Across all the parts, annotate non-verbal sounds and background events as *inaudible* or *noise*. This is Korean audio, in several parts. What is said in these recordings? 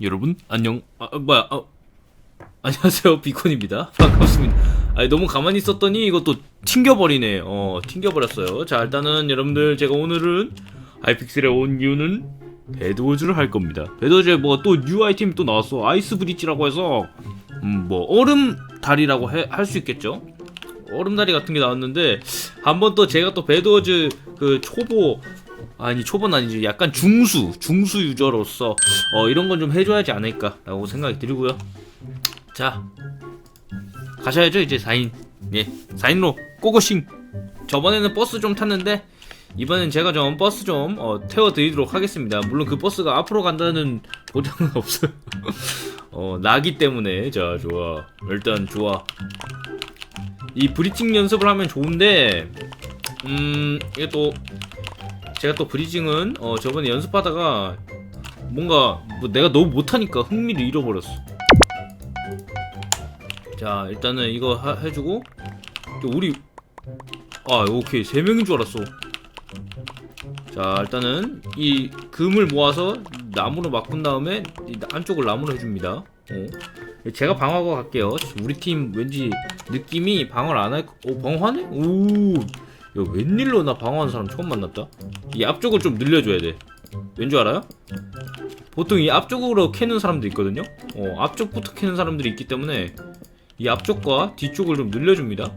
여러분 안녕. 아 아, 뭐야 아, 안녕하세요 비콘입니다. *laughs* 반갑습니다. 아니 너무 가만히 있었더니 이것도 튕겨버리네. 어 튕겨버렸어요. 자 일단은 여러분들 제가 오늘은 아이픽셀에 온 이유는 배드워즈를 할 겁니다. 배드워즈에 뭐가 또 뉴 아이템이 또 나왔어. 아이스 브릿지라고 해서 음 뭐 얼음 다리라고 할 수 있겠죠? 얼음 다리 같은 게 나왔는데 한번 또 제가 또 배드워즈 그 초보 아니 초보는 아니지. 약간 중수 중수 유저로서 어 이런 건 좀 해줘야지 않을까라고 생각이 들고요. 자 가셔야죠 이제 4인. 예 4인으로. 고고싱. 저번에는 버스 좀 탔는데 이번엔 제가 좀 버스 좀 어, 태워드리도록 하겠습니다. 물론 그 버스가 앞으로 간다는 보장은 *laughs* 없어요. 어 나기 때문에. 자 좋아. 일단 좋아. 이 브리징 연습을 하면 좋은데 음 이게 또 제가 또 브리징은 어 저번에 연습하다가 뭔가 뭐 내가 너무 못하니까 흥미를 잃어버렸어. 자 일단은 이거 하- 해주고. 또 우리 아 오케이. 세 명인 줄 알았어. 자 일단은 이 금을 모아서 나무로 바꾼 다음에 이 안쪽을 나무로 해줍니다. 어. 제가 방어하고 갈게요. 우리 팀 왠지 느낌이 방어를 안할 거.. 오 방어하네? 오 야, 웬일로 나 방어하는 사람 처음 만났다? 이 앞쪽을 좀 늘려줘야 돼. 왠 줄 알아요? 보통 이 앞쪽으로 캐는 사람도 있거든요? 어 앞쪽부터 캐는 사람들이 있기 때문에 이 앞쪽과 뒤쪽을 좀 늘려줍니다.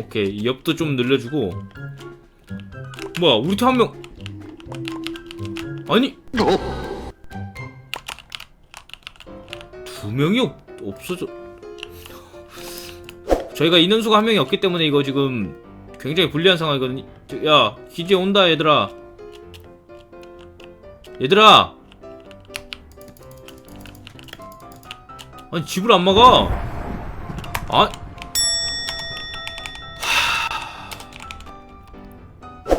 오케이 이 옆도 좀 늘려주고. 뭐야 우리 팀 한 명. 아니! 두 명이 없, 없어져. *laughs* 저희가 인원수가 한 명이 없기 때문에 이거 지금 굉장히 불리한 상황이거든요 야 기지에 온다 얘들아. 얘들아! 아니 집을 안 막아. 아!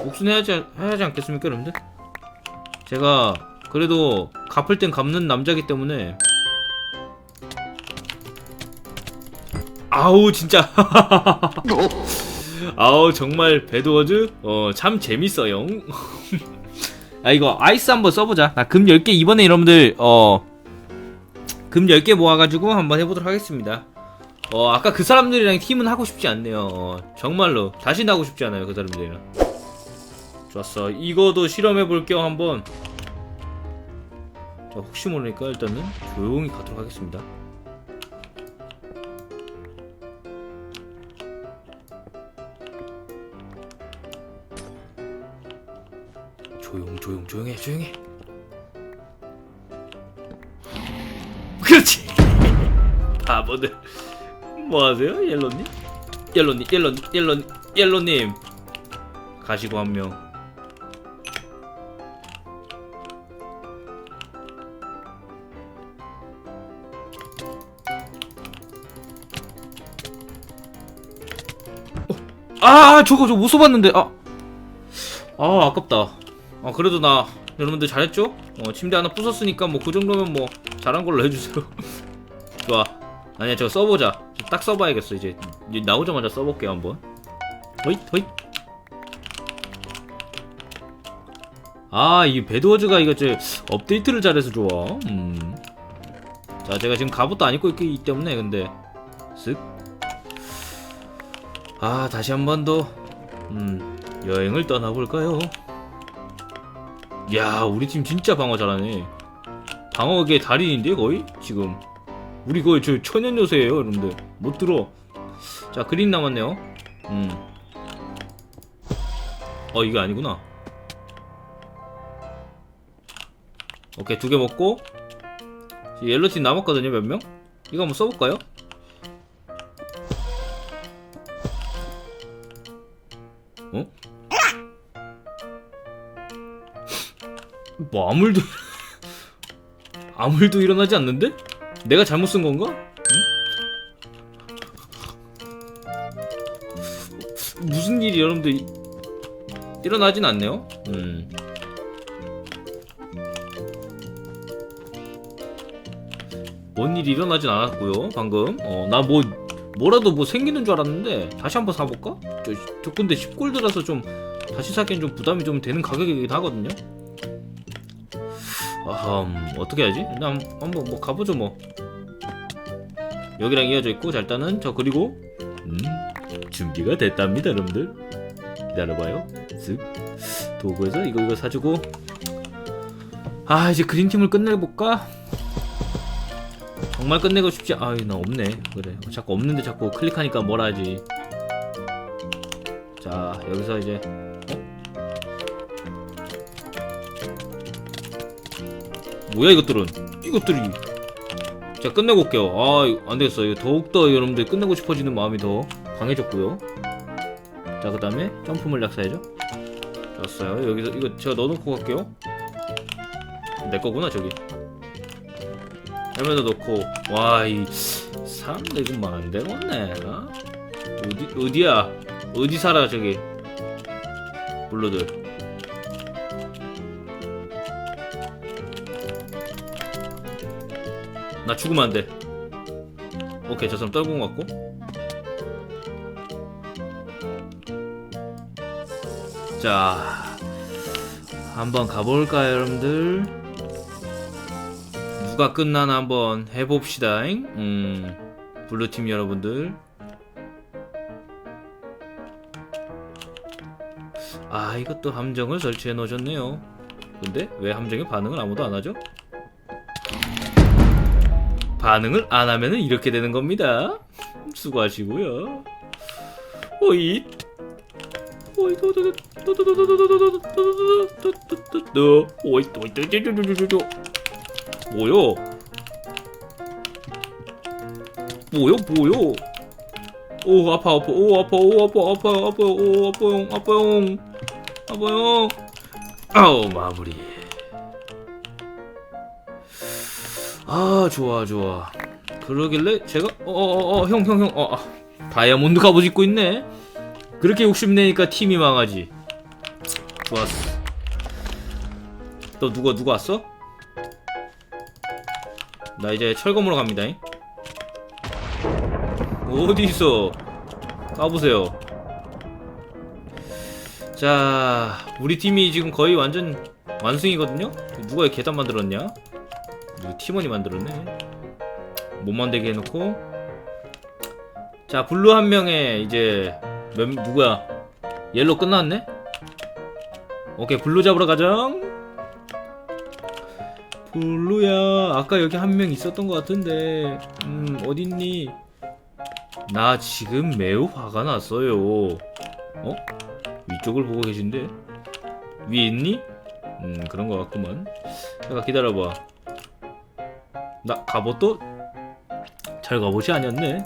목숨 해야지 해야지 않겠습니까 여러분들? 제가 그래도 갚을 땐 갚는 남자기 때문에. 아우 진짜 *laughs* 아우 정말 배드워즈 어 참 재밌어요. *laughs* 아 이거 아이스 한번 써보자. 나 금 10개 이번에 여러분들 어 금 10개 모아가지고 한번 해보도록 하겠습니다. 어 아까 그 사람들이랑 팀은 하고 싶지 않네요. 어, 정말로. 다시는 하고 싶지 않아요 그 사람들이랑. 좋았어. 이거도 실험해볼 겸 한번. 자 혹시 모르니까 일단은 조용히 가도록 하겠습니다 조용 조용 조용해 조용해. 그렇지! *laughs* 바보들. 뭐하세요 옐로님? 옐로님 옐로 옐로 옐로님. 가시고 한명. 아 저거 저거 못 써봤는데. 아. 아 아깝다 아 그래도 나 여러분들 잘했죠? 어 침대 하나 부쉈으니까 뭐 그 정도면 뭐 잘한 걸로 해주세요. *laughs* 좋아. 아니야 저거 써보자. 딱 써봐야겠어 이제. 이제 나오자마자 써볼게요 한번. 허잇 허잇. 아이 배드워즈가 이거 저 업데이트를 잘해서 좋아. 음. 자 제가 지금 갑옷도 안 입고 있기 때문에 근데 쓱아 다시 한 번 더 음, 여행을 떠나볼까요? 야 우리 팀 진짜 방어 잘하네. 방어계 달인인데 거의? 지금. 우리 거의 저 천연 요새예요 여러분들. 못 들어. 자 그린 남았네요. 음어 이게 아니구나. 오케이 두 개 먹고. 옐로팀 남았거든요 몇 명? 이거 한번 써볼까요? 뭐 아무 일도 *laughs* 아무 일도 일어나지 않는데? 내가 잘못 쓴 건가? 응? 무슨 일이 여러분들 이- 일어나진 않네요. 음. 뭔 일이 일어나진 않았고요. 방금. 어, 나 뭐 뭐라도 뭐 생기는 줄 알았는데 다시 한번 사볼까? 저, 저 근데 10골드라서 좀 다시 사기엔 좀 부담이 좀 되는 가격이긴 하거든요. 아흠 어떻게 하지? 일단 한번 뭐 가보죠 뭐. 여기랑 이어져 있고 일단은 저 그리고 음 준비가 됐답니다 여러분들. 기다려봐요. 쓱 도구에서 이거 이거 사주고. 아 이제 그린팀을 끝내볼까? 정말 끝내고 싶지 아유 나 없네. 그래. 자꾸 없는데 자꾸 클릭하니까 뭐라 하지? 자 여기서 이제 어? 뭐야 이것들은? 이것들이. 자 끝내고 올게요. 아 안되겠어요 더욱더 여러분들 끝내고 싶어지는 마음이 더 강해졌고요. 자 그 다음에 점프물 낙사해죠? 좋았어요. 여기서 이거 제가 넣어놓고 갈게요. 내거구나 저기. 헬멧도 넣고. 와이 사람들 이거 만들었네. 어? 어디, 어디야? 어디 살아 저기? 블루들 나 죽으면 안돼. 오케이 저 사람 떨군 것 같고. 자 한번 가볼까요 여러분들? 누가 끝나나 한번 해봅시다 잉? 음 블루팀 여러분들. 아 이것도 함정을 설치해 놓으셨네요. 근데 왜 함정에 반응을 아무도 안하죠? 반응을 안 하면 이렇게 되는 겁니다. 수고하시고요. 오잇. 오잇 도도도도도도도도도도도도도도도도도 오잇 오잇 도도도도도도 뭐요? 뭐요 뭐요? 오 아파 아파 오 아파 오 아파 아파 아파 오 아파용 아파용 아파용 아우 마무리. 아 좋아 좋아. 그러길래 제가 어어어 형 형 형 어, 아, 다이아몬드 갑옷 입고 있네. 그렇게 욕심내니까 팀이 망하지. 좋았어. 너 누가 누가 왔어? 나 이제 철검으로 갑니다 어디 있어? 까보세요. 자 우리 팀이 지금 거의 완전 완승이거든요? 누가 이 계단 만들었냐 누구 팀원이 만들었네. 못 만들게 해놓고. 자 블루 한 명에 이제 몇, 누구야? 옐로 끝났네? 오케이 블루 잡으러 가자. 블루야 아까 여기 한 명 있었던 것 같은데. 음 어딨니? 나 지금 매우 화가 났어요. 어? 위쪽을 보고 계신데? 위에 있니? 음 그런 것 같구만. 잠깐 기다려봐 나 갑옷도 잘 갑옷이 아니었네.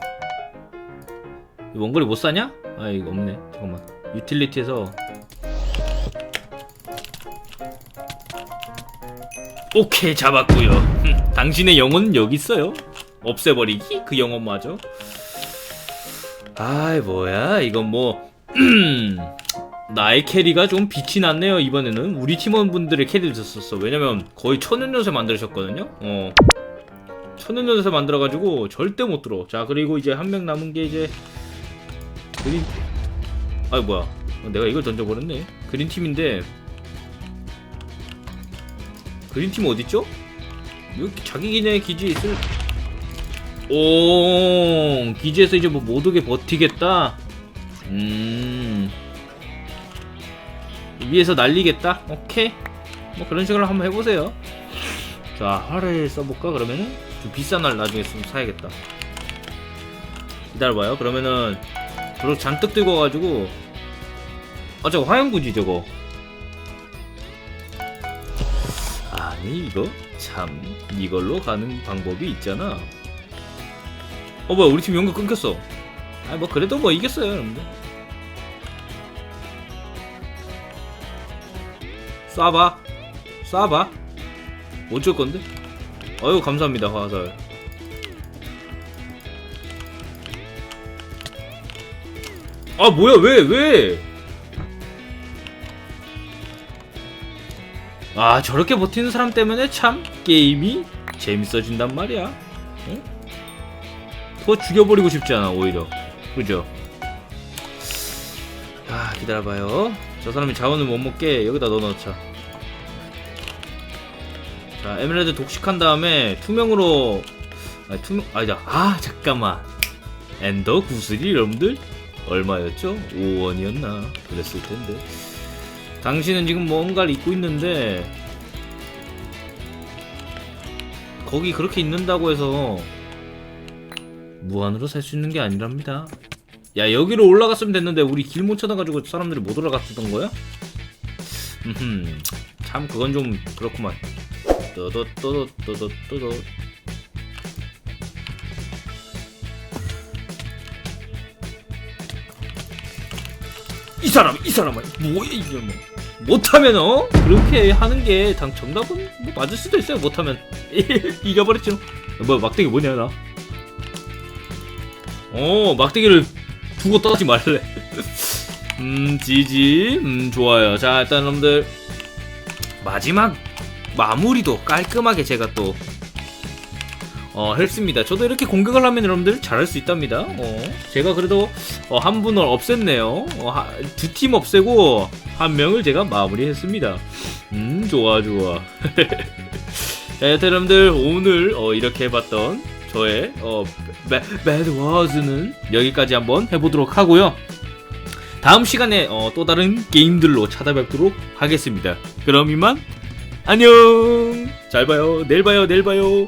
이 원거리 못 사냐? 아 이거 없네. 잠깐만. 유틸리티에서. 오케이 잡았구요. 흠, 당신의 영혼은 여기 있어요. 없애버리기? 그 영혼마저. 아이 뭐야. 이건 뭐 나의 캐리가 좀 빛이 났네요 이번에는. 우리 팀원분들의 캐리를 썼었어. 왜냐면 거의 천연요새 만드셨거든요. 어 천연요새 만들어가지고 절대 못 들어. 자 그리고 이제 한 명 남은 게 이제 그린 아이 뭐야. 어, 내가 이걸 던져버렸네. 그린 팀인데 그린 팀 어딨죠? 여기 자기 기념의 기지에 있을 오 기지에서 이제 뭐 못 오게 버티겠다? 음. 위에서 날리겠다? 오케이. 뭐 그런 식으로 한번 해보세요. 자 화를 써볼까 그러면은? 좀 비싼 날 나중에 좀 사야겠다. 기다려봐요. 그러면은 도로 잔뜩 들고 와가지고. 아 저거 화염구지 저거. 아니 이거 참 이걸로 가는 방법이 있잖아. 어 뭐야 우리 팀 연결 끊겼어. 아뭐 그래도 뭐 이겼어요 여러분들. 쏴봐. 쏴봐. 어쩔 건데 어유 감사합니다 화살 아 뭐야 왜 왜? 아 저렇게 버티는 사람 때문에 참 게임이 재밌어진단 말이야. 응? 더 죽여버리고 싶지 않아 오히려 그죠? 아 기다려봐요. 저 사람이 자원을 못 먹게 여기다 넣어놓자. 자 에메랄드 독식한 다음에 투명으로 아 투명 아니다 아 잠깐만 엔더 구슬이 여러분들 얼마였죠? 5원이었나 그랬을 텐데 당신은 지금 뭔가를 입고 있는데 거기 그렇게 있는다고 해서 무한으로 살 수 있는 게 아니랍니다. 야 여기로 올라갔으면 됐는데 우리 길 못 찾아가지고 사람들이 못 올라갔던 거야? 음, 참 그건 좀 그렇구만. 떠더떠더떠더떠더. 이 사람 이 사람아 뭐야 이게 뭐 못하면 어 그렇게 하는 게 당 정답은 뭐 맞을 수도 있어요 못하면 *laughs* 이겨버렸죠 뭐 막대기 뭐냐 나 어, 막대기를 두고 떠지 말래. *laughs* 음, 지지. 음, 좋아요. 자, 일단 여러분들 마지막 마무리도 깔끔하게 제가 또 어, 했습니다. 저도 이렇게 공격을 하면 여러분들 잘할 수 있답니다. 어, 제가 그래도 어, 한 분을 없앴네요. 어, 두 팀 없애고 한 명을 제가 마무리했습니다. 음, 좋아, 좋아. *laughs* 자, 여튼 여러분들 오늘 어, 이렇게 해봤던 저의 어, 배드워즈는 여기까지 한번 해보도록 하고요. 다음 시간에 어, 또 다른 게임들로 찾아뵙도록 하겠습니다. 그럼 이만 안녕. 잘 봐요. 내일 봐요. 내일 봐요.